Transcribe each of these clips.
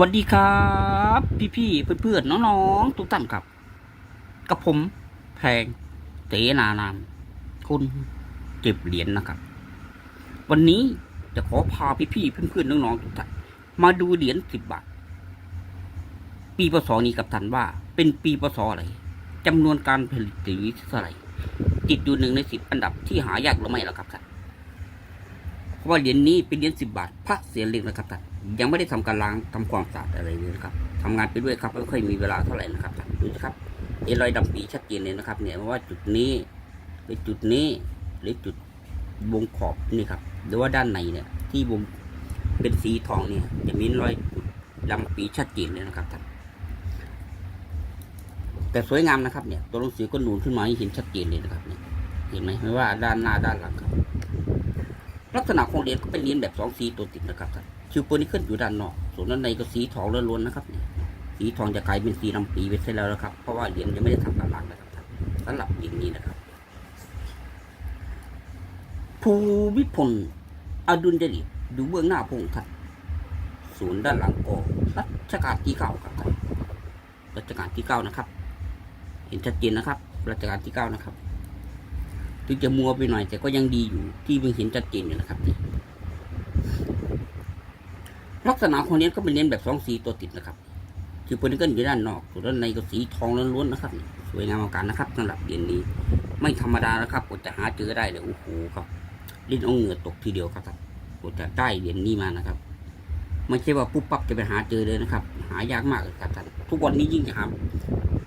วัสดีครับ พี่ๆเพื่อนๆน้องๆทุกท่านครับ กับผมแพงเตนานามคุณเก็บเหรียญนะครับ วันนี้จะขอพาพี่ๆเพื่อนๆน้องๆทุกท่านมาดูเหรียญสิบบาท ปีพศนี้กับท่านว่า เป็นปีพศอะไรจำนวนการผลิตหรือเท่าไหร่ติดอยู่หนึ่งในสิบอันดับที่หายากหรือไม่ล่ะครับท่านเพราะว่าเหรียญนี้เป็นเหรียญสิบบาทพระเสียเหล็กนะครับท่าน ยังไม่ได้ทำการล้างทำความสะอาดอะไรเลยนะครับทำงานไปด้วยครับไม่ค่อยมีเวลาเท่าไหร่นะครับดูสิครับเอรอยดำปีชัดเจนเลยนะครับ เนี่ยว่าจุดนี้หรือจุดนี้หรือจุดวงขอบนี่ครับหรือว่าด้านในเนี่ย ที่วงเป็นสีทองเนี่ย จะมีรอยดดำปีชัดเจนเลยนะครับท่านแต่สวยงามนะครับเนี่ยตัวหนังสือก็นูนขึ้นมาให้เห็นชัดเจนเลยนะครับเนี่ยเห็นไหมไม่ว่าด้านหน้าด้านหลังครับ ลักษณะของเหรียญก็เป็นเหรียญแบบสองสีตัวติดนะครับท่านชิวโปนิเคิลอยู่ด้านนอก ส่วนด้านในก็สีทองล้วนๆนะครับสีทองจะกลายเป็นสีน้ำปีไปเสียแล้วนะครับ เพราะว่าเหรียญยังไม่ได้ทำการล้างนะครับท่านสำหรับเหรียญนี้นะครับ ภูวิพลอดุลเดลิดูเบื้องหน้าพงค์ท่านศูนย์ด้านหลังก็รัชกาลที่เก้าครับท่านรัชกาลที่เก้านะครับ เห็นชัดเจนนะครับ รัชกาลที่เก้านะครับ ถึงจะมัวไปหน่อย แต่ก็ยังดีอยู่ที่เพิ่งเห็นชัดเจนอยู่นะครับนี่ลักษณะของเหรียญก็เป็นเหรียญแบบสองสีตัวติดนะครับ คือโพนิเกิลอยู่ด้านนอกส่วนด้านในก็สีทองล้วนๆนะครับสวยงามมาการนะครับสำหรับเหรียญนี้ไม่ธรรมดานะครับกว่าจะหาเจอได้เลยโอ้โหครับลิ้นเอาเหงื่อตกทีเดียวครับกว่าจะได้เหรียญนี้มานะครับไม่ใช่ว่าปุ๊บปั๊บจะไปหาเจอเลยนะครับ หายากมากครับท่านทุกวันนี้ยิ่งจะหา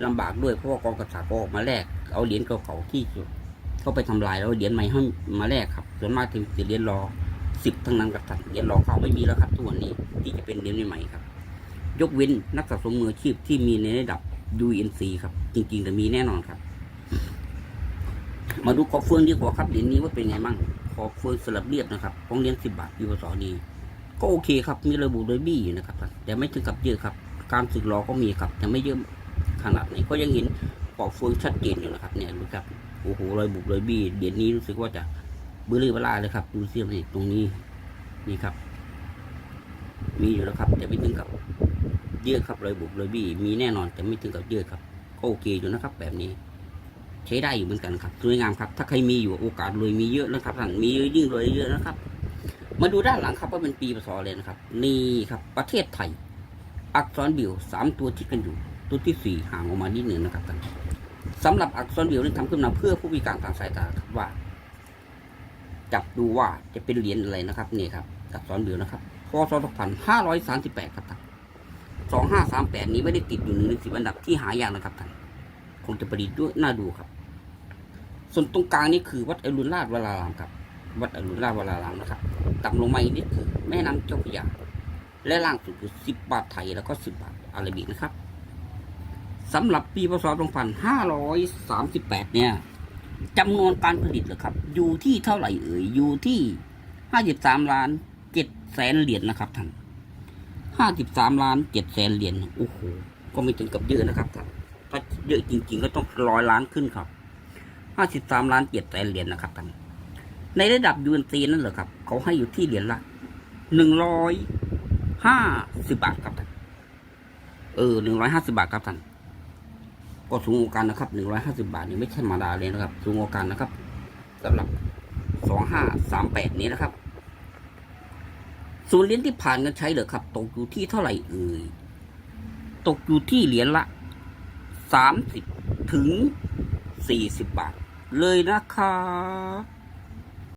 ลำบากด้วยเพราะว่ากองกระสาก็ออกมาแลกเอาเหรียญเก่าๆที่ เขาไปทำลายแล้วเหรียญใหม่ให้มาแลกครับ ส่วนมากถึงจะเหรียญรอสิบทั้งนั้นกับท่านเหรียญรอเขาไม่มีแล้วครับทุกวันนี้ที่จะเป็นเหรียญใหม่ครับ ยกเว้นนักสะสมมืออาชีพที่มีในระดับ UNC ครับ จริงๆแต่มีแน่นอนครับ มาดูขอบเฟืองดีกว่าครับเหรียญนี้ว่าเป็นไงมั่งขอบเฟืองสลับเรียบนะครับของเหรียญสิบบาทยูสอนีก็โอเคครับ มีระบุโดยบี้อยู่นะครับ แต่ไม่ถึงกับเยอะครับ การสึกรอก็มีครับแต่ไม่เยอะขนาดไหนก็ยังเห็นขอบเฟืองชัดเจนอยู่นะครับเนี่ยดูครับ โอ้โหรอยบุบรอยบี้เดี๋ยวนี้รู้สึกว่าจะเบื่อเวลาเลยครับ ดูเสียมนี่ตรงนี้นี่ครับ มีอยู่แล้วครับแต่ไม่ถึงกับเยอะครับรอยบุบรอยบี้มีแน่นอนแต่ไม่ถึงกับเยอะครับก็โอเคอยู่นะครับ แบบนี้ ใช้ได้อยู่เหมือนกันครับสวยงามครับ ถ้าใครมีอยู่โอกาสรวยมีเยอะนะครับท่านมีเยอะยิ่งรวยเยอะนะครับ มาดูด้านหลังครับว่าเป็นปีพศเลยนะครับ นี่ครับ ประเทศไทย อักษรบิวสามตัวที่กันอยู่ ตัวที่สี่ห่างออกมานิดหนึ่งนะครับท่าน สำหรับอักษรบิวนี่ทำขึ้นมาเพื่อผู้พิการทางสายตาครับว่า จับดูว่าจะเป็นเหรียญอะไรนะครับนี่ครับอักษรบิวนะครับพศ2538ครับท่าน2538 นี้ไม่ได้ติดอยู่หนึ่งในสิบอันดับที่หายากนะครับท่านคงจะประดิษฐ์ด้วยน่าดูครับ ส่วนตรงกลางนี่คือวัดอรุณราชวรารามครับ วัดอรุณราชวรารามนะครับต่ำลงมาอีกนิดคือแม่น้ำเจ้าพระยาและล่างสุดคือสิบบาทไทยแล้วก็สิบบาทอาราบิกนะครับ สำหรับปีพศ2538 เนี่ยจำนวนการผลิตเหรอครับ อยู่ที่เท่าไหร่เอ่ยอยู่ที่ 53ล้าน7แสนเหรียญนะครับท่าน53ล้าน7แสนเหรียญโอ้โหก็ไม่ถึงกับเยอะนะครับท่านถ้าเยอะจริง ๆ ก็ต้องร้อยล้านขึ้นครับ53ล้าน7แสนเหรียญนะครับท่านในระดับยูเอ็นซีนั่นเหรอครับ เขาให้อยู่ที่เหรียญละ150บาทครับท่านเออ150บาทครับท่าน ก็สูงกว่ากันนะครับหนึ่งร้อยห้าสิบาทนี่ไม่ใช่ธรรมดาเลยนะครับ สูงกว่ากันนะครับสำหรับสองห้าสามแปดนี้นะครับส่วนเหรียญที่ผ่านกันใช้เหรอครับ ตกอยู่ที่เท่าไหร่เอ่ยตกอยู่ที่เหรียญละสามสิบถึงสี่สิบบาท เลยนะครับ